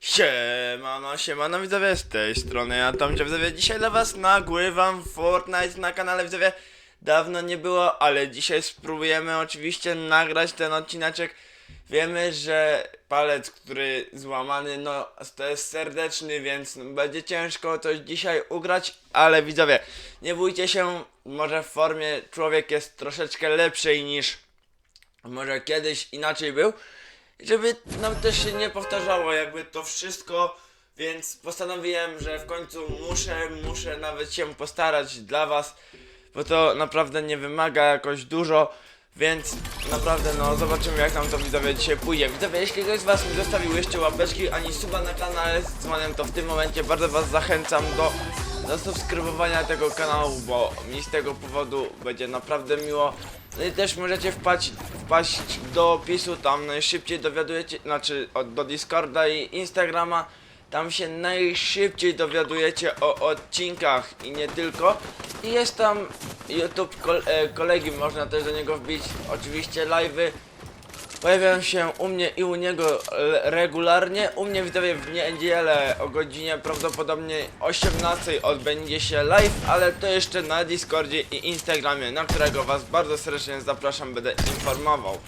Siemano, siemano widzowie, z tej strony ja Tomcie widzowie, dzisiaj dla was nagrywam Fortnite na kanale widzowie. Dawno nie było, ale dzisiaj spróbujemy oczywiście nagrać ten odcineczek. Wiemy, że palec, który złamany, no to jest serdeczny, więc będzie ciężko coś dzisiaj ugrać Ale widzowie, nie bójcie się, może w formie człowiek jest troszeczkę lepszy niż może kiedyś inaczej był, żeby nam też się nie powtarzało jakby to wszystko, więc postanowiłem, że w końcu muszę, muszę nawet się postarać dla was, bo to naprawdę nie wymaga jakoś dużo, więc naprawdę no zobaczymy jak nam to widzowie dzisiaj pójdzie. Widzowie, jeśli ktoś z was nie zostawił jeszcze łapeczki ani suba na kanale z dzwonem, to w tym momencie bardzo was zachęcam do do subskrybowania tego kanału, bo mi z tego powodu będzie naprawdę miło. No i też możecie wpaść, wpaść do opisu, tam najszybciej dowiadujecie, znaczy do Discorda i Instagrama. Tam się najszybciej dowiadujecie o odcinkach i nie tylko. I jest tam YouTube e, kolegi, można też do niego wbić. Oczywiście live'y pojawiają się u mnie i u niego regularnie. U mnie widzowie w niedzielę o godzinie prawdopodobnie 18 odbędzie się live, ale to jeszcze na Discordzie i Instagramie, na którego was bardzo serdecznie zapraszam, będę informował.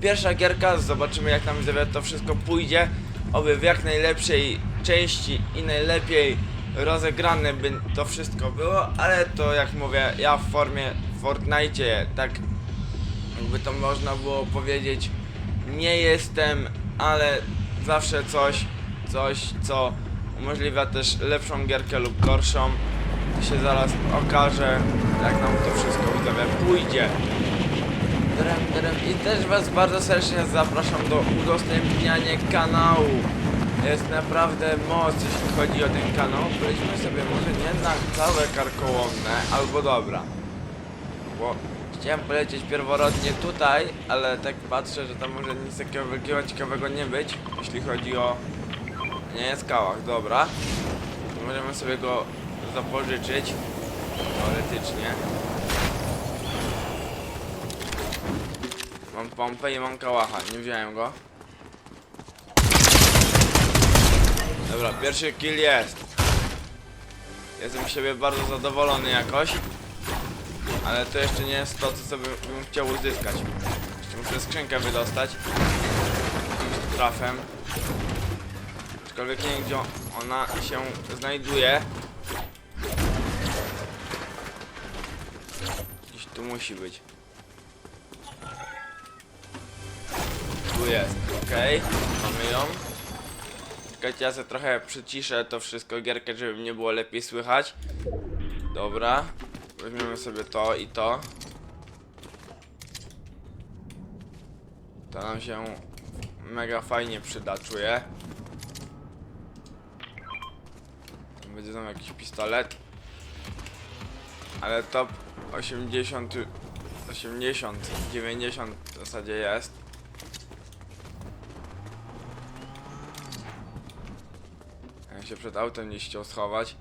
Pierwsza gierka, zobaczymy jak nam widzowie to wszystko pójdzie. Oby w jak najlepszej części i najlepiej rozegrane by to wszystko było, ale to jak mówię, ja w formie Fortnite tak jakby to można było powiedzieć, nie jestem, ale zawsze coś, coś, co umożliwia też lepszą gierkę lub gorszą. To się zaraz okaże, jak nam to wszystko widzowie pójdzie. I też Was bardzo serdecznie zapraszam do udostępniania kanału. Jest naprawdę moc, jeśli chodzi o ten kanał. Weźmy sobie może nie na całe karkołomne, albo dobra. Bo chciałem polecieć pierworodnie tutaj, ale tak patrzę, że tam może nic takiego wielkiego ciekawego nie być, jeśli chodzi o... Nie skałach, dobra. Możemy sobie go zapożyczyć, teoretycznie. Mam pompę i mam kałacha, nie wziąłem go. Dobra, pierwszy kill jest. Jestem z siebie bardzo zadowolony jakoś. Ale to jeszcze nie jest to, co sobie bym chciał uzyskać. Jeszcze muszę skrzynkę wydostać. Jakimś trafem. Aczkolwiek nie wiem, gdzie ona się znajduje. Gdzieś tu musi być. Tu jest, okej. Mamy ją. Czekajcie, ja sobie trochę przyciszę to wszystko, gierkę, żeby mnie było lepiej słychać. Dobra. Weźmiemy sobie to i to. To nam się mega fajnie przyda, czuję. Będzie tam jakiś pistolet. Ale top 80, 80, 90 w zasadzie jest. Ja się przed autem nie chciał schować.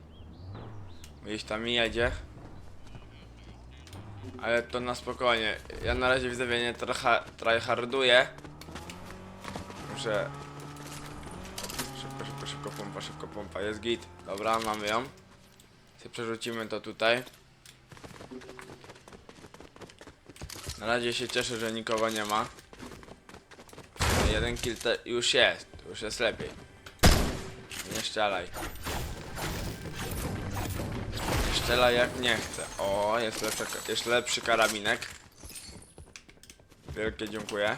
Gdzieś tam jedzie. Ale to na spokojnie. Ja na razie widzowie nie tryharduję. Muszę... Szybko, szybko, szybko pompa, szybko pompa. Jest git. Dobra, mamy ją. Sobie przerzucimy to tutaj. Na razie się cieszę, że nikogo nie ma. Jeden kill już jest. Już jest lepiej. Nie szczelaj. Strzela jak nie chce. O, jest lepszy, jest lepszy karabinek. Wielkie dziękuję.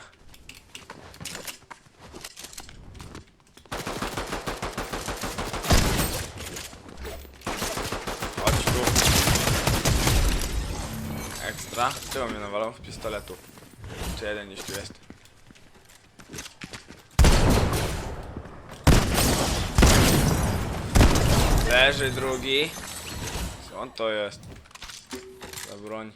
Chodź tu. Ekstra. Czego mnie nawalał? Z pistoletu. Czy jeden gdzieś tu jest? Leży drugi. On to jest? Za broń.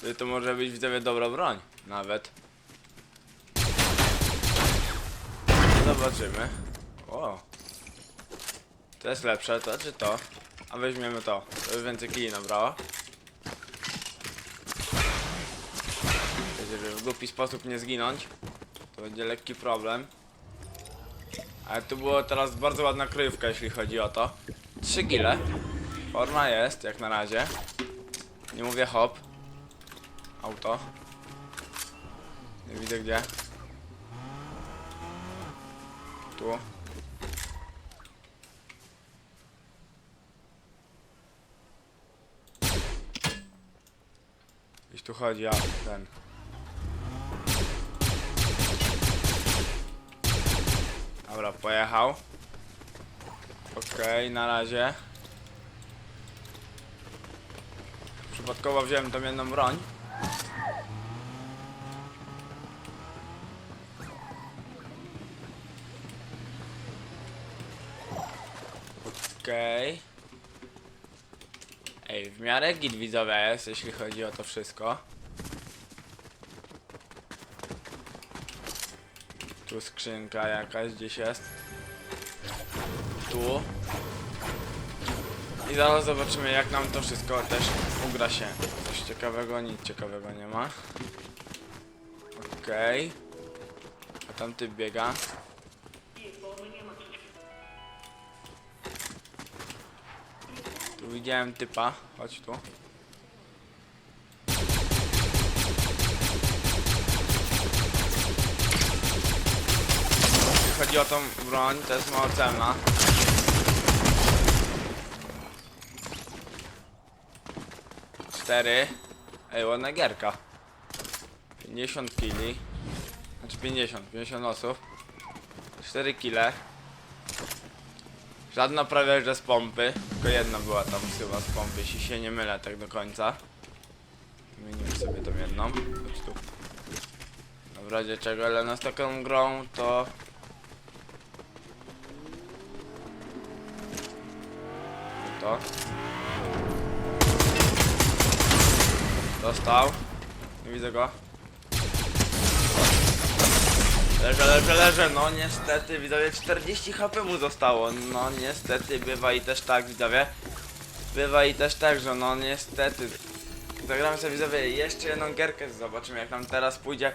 Ty, To może być widzowie dobra broń. Nawet. Zobaczymy. O. To jest lepsze, to czy to? A weźmiemy to. To już więcej kili nabrało. Żeby w głupi sposób nie zginąć. To będzie lekki problem. Ale tu było teraz bardzo ładna kryjówka, jeśli chodzi o to. 3 kile. Forma jest, jak na razie. Nie mówię hop. Auto. Nie widzę gdzie. Tu. Gdzieś tu chodzi, a ten. Dobra, pojechał. Okej, na razie. Przypadkowo wziąłem tą jedną broń. Okej. Ej, w miarę git widzowie jest, jeśli chodzi o to wszystko. Tu skrzynka jakaś gdzieś jest. Tu. I zaraz zobaczymy jak nam to wszystko też ugra się. Coś ciekawego, nic ciekawego nie ma. Okej. A tam typ biega. Tu widziałem typa. Chodź tu. Chodzi o tą broń, to jest mało celna. Cztery. Ej, ładna gierka. 50 kili. Znaczy 50, 50 osób. 4 kile. Żadna prawie że z pompy. Tylko jedna była tam chyba z pompy, jeśli się nie mylę tak do końca. Wymienimy sobie tą jedną. Chodź tu. No w razie czego, ale z taką grą to... To. Dostał. Nie widzę go. Leżę, leżę, leżę. No niestety, widzowie, 40 HP mu zostało. No niestety, bywa i też tak, widzowie. Bywa i też tak, że no niestety. Zagramy sobie, widzowie, jeszcze jedną gierkę. Zobaczymy, jak nam teraz pójdzie.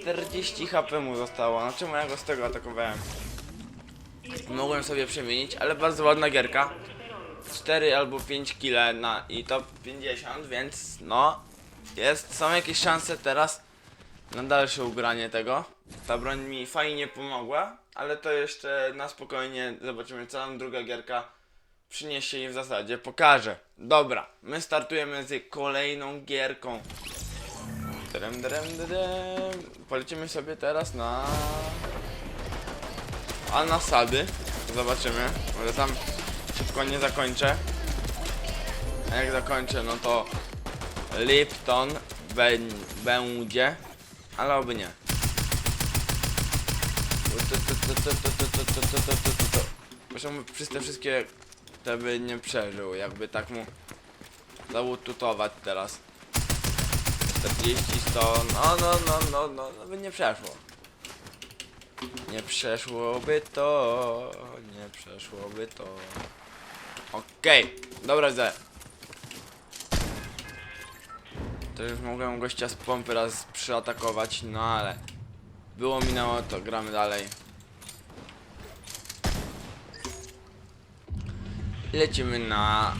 40 HP mu zostało. No czemu ja go z tego atakowałem? Mogłem sobie przemienić, ale bardzo ładna gierka. 4 albo 5 kile na i top 50, więc no jest, są jakieś szanse teraz na dalsze ugranie tego. Ta broń mi fajnie pomogła, ale to jeszcze na spokojnie zobaczymy co nam druga gierka przyniesie i w zasadzie pokaże. Dobra, my startujemy z kolejną gierką. Drem, drem, drem. Polecimy sobie teraz na... A nasady. Zobaczymy. Może tam szybko nie zakończę. A jak zakończę, no to Lipton będzie, ale oby nie. Muszę mu przez te wszystkie, te by nie przeżył, jakby tak mu załututować teraz. 40, 100, no, no, no, no, no, no by nie przeszło. Nie przeszłoby to, nie przeszłoby to. Okej, dobra, widzę. To już mogłem gościa z pompy raz przyatakować, no ale było minęło to, gramy dalej. Lecimy na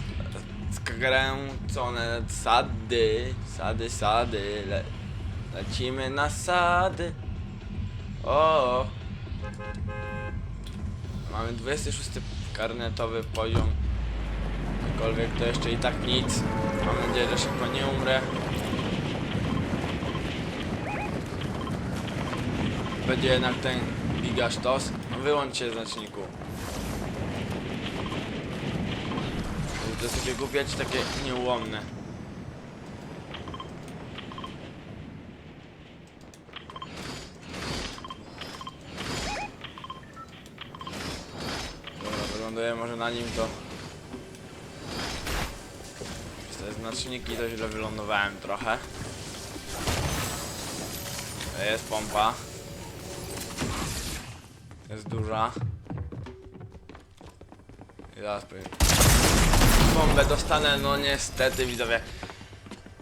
skręcone sady, sady, sady, le, lecimy na sady. O, mamy 26 karnetowy poziom. Cokolwiek to jeszcze i tak nic. Mam nadzieję, że szybko nie umrę. Będzie jednak ten gigasztos. No wyłącz się znaczniku. To jest takie głupie, czy takie nieułomne. Dobra, wygląduje może na nim to... Te znaczniki to źle wylądowałem trochę. Jest pompa. Jest duża. I zaraz powiem. Bombę dostanę, no niestety widzowie.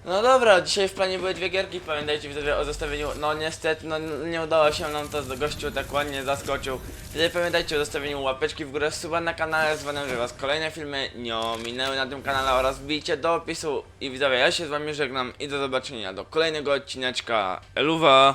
No dobra, dzisiaj w planie były dwie gierki, pamiętajcie widzowie o zostawieniu, no niestety, no nie udało się nam to, gościu tak ładnie zaskoczył. Widzowie pamiętajcie o zostawieniu łapeczki w górę, suba na kanale, dzwonem, żeby was kolejne filmy nie ominęły na tym kanale oraz wbijcie do opisu. I widzowie, ja się z wami żegnam i do zobaczenia do kolejnego odcineczka. Eluwa!